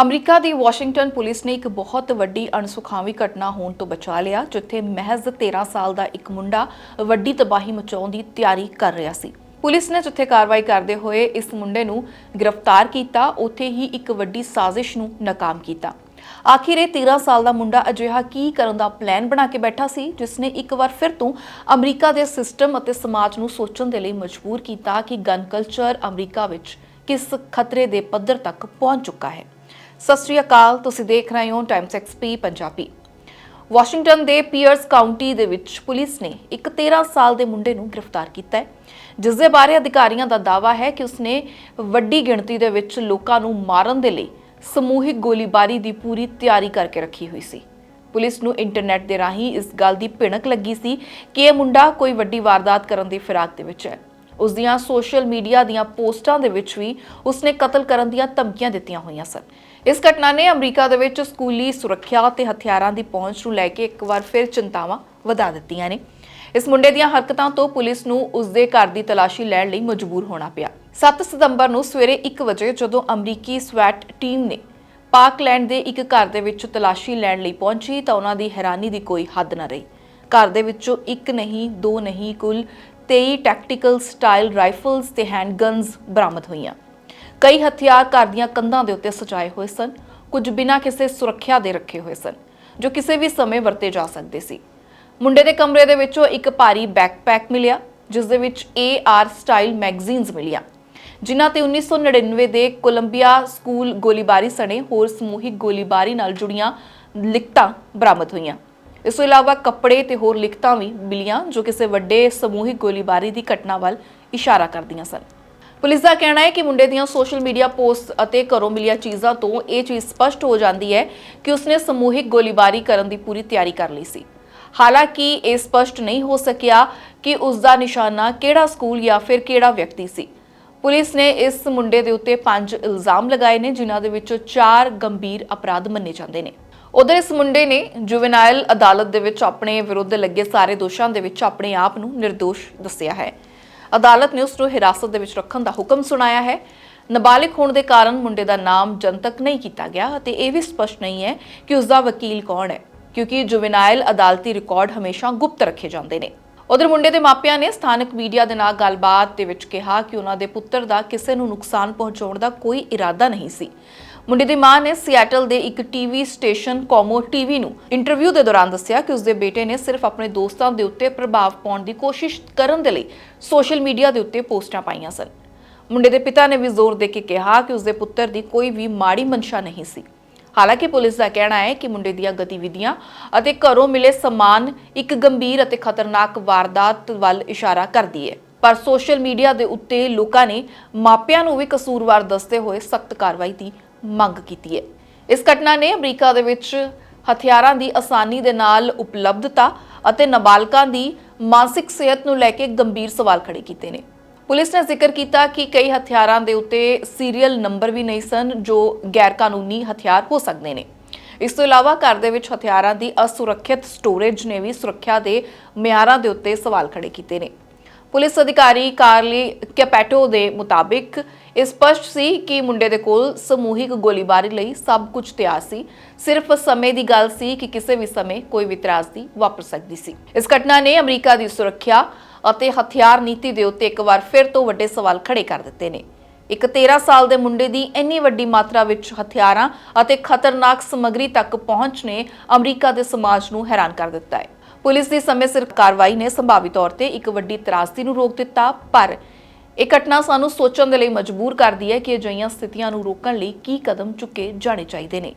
America ਦੀ Washington police ਨੇ ਇੱਕ ਬਹੁਤ ਵੱਡੀ ਅਣਸੁਖਾਵੀ ਘਟਨਾ ਹੋਣ ਤੋਂ ਬਚਾ ਲਿਆ, ਜਿੱਥੇ ਮਹਿਜ਼ 13 ਸਾਲ ਦਾ ਇੱਕ ਮੁੰਡਾ ਵੱਡੀ ਤਬਾਹੀ ਮਚਾਉਣ ਦੀ ਤਿਆਰੀ ਕਰ ਰਿਹਾ ਸੀ। ਪੁਲਿਸ ਨੇ ਜਿੱਥੇ ਕਾਰਵਾਈ ਕਰਦੇ ਹੋਏ ਇਸ ਮੁੰਡੇ ਨੂੰ ਗ੍ਰਿਫਤਾਰ ਕੀਤਾ, ਉੱਥੇ ਹੀ ਇੱਕ ਵੱਡੀ ਸਾਜ਼ਿਸ਼ ਨੂੰ ਨਾਕਾਮ ਕੀਤਾ। ਆਖਿਰ ਇਹ 13 ਸਾਲ ਦਾ ਮੁੰਡਾ ਅਜਿਹਾ ਕੀ ਕਰਨ ਦਾ ਪਲਾਨ ਬਣਾ ਕੇ ਬੈਠਾ ਸੀ, ਜਿਸ ਨੇ ਇੱਕ ਵਾਰ ਫਿਰ ਤੋਂ ਅਮਰੀਕਾ ਦੇ ਸਿਸਟਮ ਅਤੇ ਸਮਾਜ ਨੂੰ ਸੋਚਣ ਦੇ ਲਈ ਮਜਬੂਰ ਕੀਤਾ ਕਿ ਗਨ ਕਲਚਰ ਅਮਰੀਕਾ ਵਿੱਚ ਕਿਸ ਖਤਰੇ ਦੇ ਪੱਧਰ ਤੱਕ ਪਹੁੰਚ ਚੁੱਕਾ ਹੈ। ਸਤਿ ਸ਼੍ਰੀ ਅਕਾਲ, ਤੁਸੀਂ ਦੇਖ ਰਹੇ ਹੋ ਟਾਈਮਸ ਐਕਸਪੀ ਪੰਜਾਬੀ। ਵਾਸ਼ਿੰਗਟਨ ਦੇ ਪੀਅਰਸ ਕਾਉਂਟੀ ਦੇ ਵਿੱਚ ਪੁਲਿਸ ਨੇ ਇੱਕ 13 ਸਾਲ ਦੇ ਮੁੰਡੇ ਨੂੰ ਗ੍ਰਿਫਤਾਰ ਕੀਤਾ ਹੈ। ਜਿਸ ਦੇ ਬਾਰੇ ਅਧਿਕਾਰੀਆਂ ਦਾ ਦਾਅਵਾ ਹੈ ਕਿ ਉਸਨੇ ਵੱਡੀ ਗਿਣਤੀ ਦੇ ਵਿੱਚ ਲੋਕਾਂ ਨੂੰ ਮਾਰਨ ਦੇ ਲਈ ਸਮੂਹਿਕ ਗੋਲੀਬਾਰੀ ਦੀ ਪੂਰੀ ਤਿਆਰੀ ਕਰਕੇ ਰੱਖੀ ਹੋਈ ਸੀ। ਪੁਲਿਸ ਨੂੰ ਇੰਟਰਨੈਟ ਦੇ ਰਾਹੀਂ ਇਸ ਗੱਲ ਦੀ ਭਿਣਕ ਲੱਗੀ ਸੀ ਕਿ ਇਹ ਮੁੰਡਾ ਕੋਈ ਵੱਡੀ ਵਾਰਦਾਤ ਕਰਨ ਦੀ ਫਿਰਾਕ ਦੇ ਵਿੱਚ ਹੈ। ਉਸ ਦੀਆਂ ਸੋਸ਼ਲ ਮੀਡੀਆ ਦੀਆਂ ਪੋਸਟਾਂ ਦੇ ਵਿੱਚ ਵੀ ਉਸਨੇ ਕਤਲ ਕਰਨ ਦੀਆਂ ਧਮਕੀਆਂ ਦਿੱਤੀਆਂ ਹੋਈਆਂ ਸਨ। ਇਸ ਘਟਨਾ ਨੇ ਅਮਰੀਕਾ ਦੇ ਵਿੱਚ ਸਕੂਲੀ ਸੁਰੱਖਿਆ ਤੇ ਹਥਿਆਰਾਂ ਦੀ ਪਹੁੰਚ ਨੂੰ ਲੈ ਕੇ ਇੱਕ ਵਾਰ ਫਿਰ ਚਿੰਤਾਵਾਂ ਵਧਾ ਦਿੱਤੀਆਂ ਨੇ। ਇਸ ਮੁੰਡੇ ਦੀਆਂ ਹਰਕਤਾਂ ਤੋਂ ਪੁਲਿਸ ਨੂੰ ਉਸ ਦੇ ਘਰ ਦੀ ਤਲਾਸ਼ੀ ਲੈਣ ਲਈ ਮਜਬੂਰ ਹੋਣਾ ਪਿਆ। 7 ਸਤੰਬਰ ਨੂੰ ਸਵੇਰੇ 1 ਵਜੇ ਜਦੋਂ ਅਮਰੀਕੀ ਸਵੈਟ ਟੀਮ ਨੇ ਪਾਰਕਲੈਂਡ ਦੇ ਇੱਕ ਘਰ ਦੇ ਵਿੱਚ ਤਲਾਸ਼ੀ ਲੈਣ ਲਈ ਪਹੁੰਚੀ ਤਾਂ ਉਹਨਾਂ ਦੀ ਹੈਰਾਨੀ ਦੀ ਕੋਈ ਹੱਦ ਨਾ ਰਹੀ। ਘਰ ਦੇ ਵਿੱਚੋਂ ਇੱਕ ਨਹੀਂ, ਦੋ ਨਹੀਂ, ਕੁੱਲ 23 ਟੈਕਟੀਕਲ ਸਟਾਈਲ ਰਾਈਫਲਸ ਤੇ ਹੈਂਡਗਨਸ ਬਰਾਮਦ ਹੋਈਆਂ। ਕਈ ਹਥਿਆਰ ਘਰ ਦੀਆਂ ਕੰਧਾਂ ਦੇ ਉੱਤੇ ਸਜਾਏ ਹੋਏ ਸਨ। ਕੁਝ ਬਿਨਾਂ ਕਿਸੇ ਸੁਰੱਖਿਆ ਦੇ ਰੱਖੇ ਹੋਏ ਸਨ, ਜੋ ਕਿਸੇ ਵੀ ਸਮੇਂ ਵਰਤੇ ਜਾ ਸਕਦੇ ਸੀ। ਮੁੰਡੇ ਦੇ ਕਮਰੇ ਦੇ ਵਿੱਚੋਂ ਇੱਕ ਭਾਰੀ ਬੈਕਪੈਕ ਮਿਲਿਆ, ਜਿਸ ਦੇ ਵਿੱਚ AR ਸਟਾਈਲ ਮੈਗਜ਼ੀਨਸ ਮਿਲੀਆਂ, ਜਿਨ੍ਹਾਂ ਤੇ 1999 ਦੇ ਕੋਲੰਬੀਆ ਸਕੂਲ ਗੋਲੀਬਾਰੀ ਸਣੇ ਹੋਰ ਸਮੂਹਿਕ ਗੋਲੀਬਾਰੀ ਨਾਲ ਜੁੜੀਆਂ ਲਿਖਤਾਂ ਬਰਾਮਦ ਹੋਈਆਂ। ਇਸ ਤੋਂ ਇਲਾਵਾ ਕੱਪੜੇ ਤੇ ਹੋਰ ਲਿਖਤਾਂ ਵੀ ਮਿਲੀਆਂ ਜੋ ਕਿਸੇ ਵੱਡੇ ਸਮੂਹਿਕ ਗੋਲੀਬਾਰੀ ਦੀ ਘਟਨਾ ਵੱਲ ਇਸ਼ਾਰਾ ਕਰਦੀਆਂ ਸਨ। ਪੁਲਿਸ ਦਾ ਕਹਿਣਾ ਹੈ ਕਿ ਮੁੰਡੇ ਦੀਆਂ ਸੋਸ਼ਲ ਮੀਡੀਆ ਪੋਸਟ ਅਤੇ ਘਰੋਂ ਮਿਲੀਆਂ ਚੀਜ਼ਾਂ ਤੋਂ ਇਹ ਚੀਜ਼ ਸਪਸ਼ਟ ਹੋ ਜਾਂਦੀ ਹੈ ਕਿ ਉਸਨੇ ਸਮੂਹਿਕ ਗੋਲੀਬਾਰੀ ਕਰਨ ਦੀ ਪੂਰੀ ਤਿਆਰੀ ਕਰ ਲਈ ਸੀ। ਹਾਲਾਂਕਿ ਇਹ ਸਪਸ਼ਟ ਨਹੀਂ ਹੋ ਸਕਿਆ ਕਿ ਉਸ ਦਾ ਨਿਸ਼ਾਨਾ ਕਿਹੜਾ ਸਕੂਲ ਜਾਂ ਫਿਰ ਕਿਹੜਾ ਵਿਅਕਤੀ ਸੀ। ਪੁਲਿਸ ਨੇ ਇਸ ਮੁੰਡੇ ਦੇ ਉੱਤੇ ਪੰਜ ਇਲਜ਼ਾਮ ਲਗਾਏ ਨੇ, ਜਿਨ੍ਹਾਂ ਦੇ ਵਿੱਚੋਂ ਚਾਰ ਗੰਭੀਰ ਅਪਰਾਧ ਮੰਨੇ ਜਾਂਦੇ ਨੇ। ਉਧਰ ਇਸ ਮੁੰਡੇ ਨੇ ਜੁਵੈਨਾਈਲ ਅਦਾਲਤ ਦੇ ਵਿੱਚ ਆਪਣੇ ਵਿਰੁੱਧ ਲੱਗੇ ਸਾਰੇ ਦੋਸ਼ਾਂ ਦੇ ਵਿੱਚ ਆਪਣੇ ਆਪ ਨੂੰ ਨਿਰਦੋਸ਼ ਦੱਸਿਆ ਹੈ। ਅਦਾਲਤ ਨੇ ਉਸ ਨੂੰ ਹਿਰਾਸਤ ਦੇ ਵਿੱਚ ਰੱਖਣ ਦਾ ਹੁਕਮ ਸੁਣਾਇਆ ਹੈ। ਨਾਬਾਲਿਗ ਹੋਣ ਦੇ ਕਾਰਨ ਮੁੰਡੇ ਦਾ ਨਾਮ ਜਨਤਕ ਨਹੀਂ ਕੀਤਾ ਗਿਆ ਅਤੇ ਇਹ ਵੀ ਸਪਸ਼ਟ ਨਹੀਂ ਹੈ ਕਿ ਉਸ ਦਾ ਵਕੀਲ ਕੌਣ ਹੈ, ਕਿਉਂਕਿ ਜੁਵੈਨਾਈਲ ਅਦਾਲਤੀ ਰਿਕਾਰਡ ਹਮੇਸ਼ਾ ਗੁਪਤ ਰੱਖੇ ਜਾਂਦੇ ਨੇ। ਉਧਰ ਮੁੰਡੇ ਦੇ ਮਾਪਿਆਂ ਨੇ ਸਥਾਨਕ ਮੀਡੀਆ ਦੇ ਨਾਲ ਗੱਲਬਾਤ ਦੇ ਵਿੱਚ ਕਿਹਾ ਕਿ ਉਹਨਾਂ ਦੇ ਪੁੱਤਰ ਦਾ ਕਿਸੇ ਨੂੰ ਨੁਕਸਾਨ ਪਹੁੰਚਾਉਣ ਦਾ ਕੋਈ ਇਰਾਦਾ ਨਹੀਂ ਸੀ। ਮੁੰਡੇ ਦੀ ਮਾਂ ਨੇ ਸਿਐਟਲ ਦੇ ਇੱਕ ਟੀਵੀ ਸਟੇਸ਼ਨ ਕੋਮੋ ਟੀਵੀ ਨੂੰ ਇੰਟਰਵਿਊ ਦੇ ਦੌਰਾਨ ਦੱਸਿਆ ਕਿ ਉਸਦੇ ਬੇਟੇ ਨੇ ਸਿਰਫ ਆਪਣੇ ਦੋਸਤਾਂ ਦੇ ਉੱਤੇ ਪ੍ਰਭਾਵ ਪਾਉਣ ਦੀ ਕੋਸ਼ਿਸ਼ ਕਰਨ ਦੇ ਲਈ ਸੋਸ਼ਲ ਮੀਡੀਆ ਦੇ ਉੱਤੇ ਪੋਸਟਾਂ ਪਾਈਆਂ ਸਨ। ਮੁੰਡੇ ਦੇ ਪਿਤਾ ਨੇ ਵੀ ਜ਼ੋਰ ਦੇ ਕੇ ਕਿਹਾ ਕਿ ਉਸਦੇ ਪੁੱਤਰ ਦੀ ਕੋਈ ਵੀ ਮਾੜੀ ਮਨਸ਼ਾ ਨਹੀਂ ਸੀ। ਹਾਲਾਂਕਿ ਪੁਲਿਸ ਦਾ ਕਹਿਣਾ ਹੈ ਕਿ ਮੁੰਡੇ ਦੀਆਂ ਗਤੀਵਿਧੀਆਂ ਅਤੇ ਘਰੋਂ ਮਿਲੇ ਸਮਾਨ ਇੱਕ ਗੰਭੀਰ ਅਤੇ ਖਤਰਨਾਕ ਵਾਰਦਾਤ ਵੱਲ ਇਸ਼ਾਰਾ ਕਰਦੀ ਹੈ। ਪਰ ਸੋਸ਼ਲ ਮੀਡੀਆ ਦੇ ਉੱਤੇ ਲੋਕਾਂ ਨੇ ਮਾਪਿਆਂ ਨੂੰ ਵੀ ਕਸੂਰਵਾਰ ਦੱਸਦੇ ਹੋਏ ਸਖਤ ਕਾਰਵਾਈ ਦੀ ਮੰਗ ਕੀਤੀ ਹੈ। ਇਸ ਘਟਨਾ ਨੇ ਅਮਰੀਕਾ ਦੇ ਵਿੱਚ ਹਥਿਆਰਾਂ ਦੀ ਆਸਾਨੀ ਦੇ ਨਾਲ ਉਪਲਬਧਤਾ ਅਤੇ ਨਾਬਾਲਗਾਂ ਦੀ ਮਾਨਸਿਕ ਸਿਹਤ ਨੂੰ ਲੈ ਕੇ ਗੰਭੀਰ ਸਵਾਲ ਖੜੇ ਕੀਤੇ ਨੇ। ਪੁਲਿਸ ਨੇ ਜ਼ਿਕਰ ਕੀਤਾ ਕਿ ਕਈ ਹਥਿਆਰਾਂ ਦੇ ਉੱਤੇ ਸੀਰੀਅਲ ਨੰਬਰ ਵੀ ਨਹੀਂ ਸਨ, ਜੋ ਗੈਰ ਕਾਨੂੰਨੀ ਹਥਿਆਰ ਹੋ ਸਕਦੇ ਨੇ। ਇਸ ਤੋਂ ਇਲਾਵਾ ਘਰ ਦੇ ਵਿੱਚ ਹਥਿਆਰਾਂ ਦੀ ਅਸੁਰੱਖਿਅਤ ਸਟੋਰੇਜ ਨੇ ਵੀ ਸੁਰੱਖਿਆ ਦੇ ਮਿਆਰਾਂ ਦੇ ਉੱਤੇ ਸਵਾਲ ਖੜੇ ਕੀਤੇ ਨੇ। ਪੁਲਿਸ ਅਧਿਕਾਰੀ ਕਾਰਲੀ ਕੈਪੈਟੋ ਦੇ ਮੁਤਾਬਿਕ ਇਹ ਸਪਸ਼ਟ ਸੀ ਕਿ ਮੁੰਡੇ ਦੇ ਕੋਲ ਸਮੂਹਿਕ ਗੋਲੀਬਾਰੀ ਲਈ ਸਭ ਕੁਝ ਤਿਆਰ ਸੀ। ਸਿਰਫ ਸਮੇਂ ਦੀ ਗੱਲ ਸੀ ਕਿ ਕਿਸੇ ਵੀ ਸਮੇਂ ਕੋਈ ਵੀ ਤਰਾਸਦੀ ਵਾਪਰ ਸਕਦੀ ਸੀ। ਇਸ ਘਟਨਾ ਨੇ ਅਮਰੀਕਾ ਦੀ ਸੁਰੱਖਿਆ ਅਤੇ ਹਥਿਆਰ ਨੀਤੀ ਦੇ ਉੱਤੇ ਇੱਕ ਵਾਰ ਫਿਰ ਤੋਂ ਵੱਡੇ ਸਵਾਲ ਖੜੇ ਕਰ ਦਿੱਤੇ ਨੇ। ਇੱਕ 13 ਸਾਲ ਦੇ ਮੁੰਡੇ ਦੀ ਇੰਨੀ ਵੱਡੀ ਮਾਤਰਾ ਵਿੱਚ ਹਥਿਆਰਾਂ ਅਤੇ ਖਤਰਨਾਕ ਸਮੱਗਰੀ ਤੱਕ ਪਹੁੰਚ ਨੇ ਅਮਰੀਕਾ ਦੇ ਸਮਾਜ ਨੂੰ ਹੈਰਾਨ ਕਰ ਦਿੱਤਾ ਹੈ। ਪੁਲਿਸ ਦੀ ਸਮੇਂ ਸਿਰ ਕਾਰਵਾਈ ਨੇ ਸੰਭਾਵੀ ਤੌਰ ਤੇ ਇੱਕ ਵੱਡੀ ਤਰਾਸਦੀ ਨੂੰ ਰੋਕ ਦਿੱਤਾ, ਪਰ ਇਹ ਘਟਨਾ ਸਾਨੂੰ ਸੋਚਣ ਦੇ ਲਈ ਮਜਬੂਰ ਕਰਦੀ ਹੈ ਕਿ ਅਜਿਹੀਆਂ ਸਥਿਤੀਆਂ ਨੂੰ ਰੋਕਣ ਲਈ ਕੀ ਕਦਮ ਚੁੱਕੇ ਜਾਣੇ ਚਾਹੀਦੇ ਨੇ।